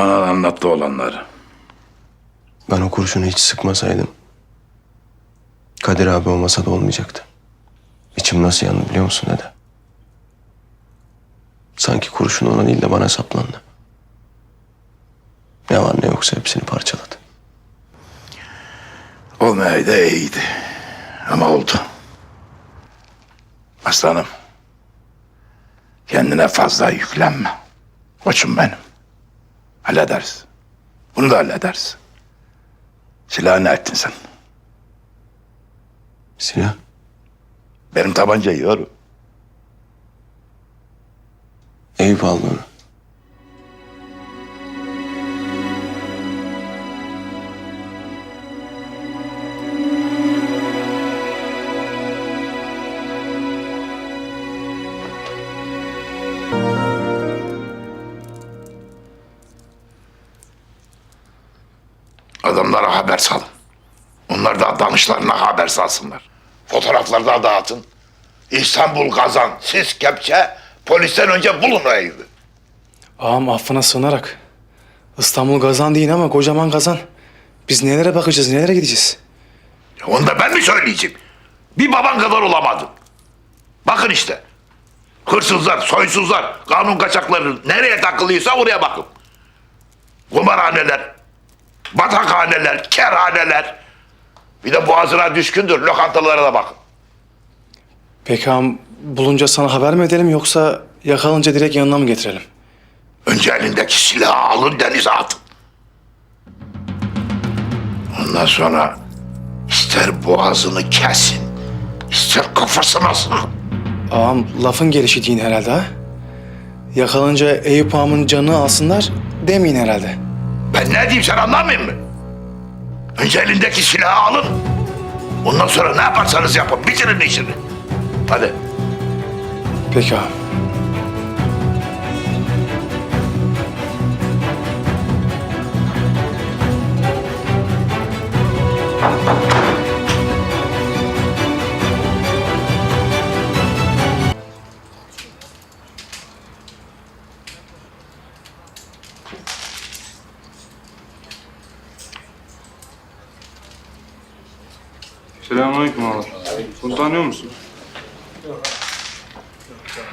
anlattı olanları. Ben o kurşunu hiç sıkmasaydım Kadir abi olmasa da olmayacaktı. İçim nasıl yandı biliyor musun dede? Sanki kurşun ona değil de bana saplandı. Ne var ne yoksa hepsini parçaladı. Olmayaydı iyiydi. Ama oldu. Aslanım. Kendine fazla yüklenme. Koçum benim. Hallederiz. Bunu da hallederiz. Silahı ne ettin sen? Silah Benim tabancayı yor. Eyüp Adamlara haber salın. Onlar da danışlarına haber salsınlar. Fotoğrafları da dağıtın. İstanbul kazan. Siz kepçe. Polisten önce bulun o Eyüp'ü. Ağam affına sığınarak. İstanbul kazan değil ama kocaman kazan. Biz nelere bakacağız, nelere gideceğiz? Ya Onu da ben mi söyleyeceğim? Bir baban kadar olamadın. Bakın işte. Hırsızlar, soysuzlar, kanun kaçakları nereye takılıysa oraya bakın. Kumarhaneler, batakhaneler, kerhaneler. Bir de boğazına düşkündür. Lokantalara da bakın. Peki ağam bulunca sana haber mi edelim yoksa yakalanınca direkt yanına mı getirelim? Önce elindeki silahı alın denize atın. Ondan sonra ister boğazını kesin, ister kafasına sıkın. Ağam lafın gelişi deyin herhalde ha? Yakalanınca Eyüp ağamın canını alsınlar demeyin herhalde. Ben ne diyeyim sen anlamıyor musun? Önce elindeki silahı alın. Ondan sonra ne yaparsanız yapın. Bitirin işini. Hadi. Peki ağam. Selamünaleyküm abi. Bunu tanıyor musun? Yok. Yok.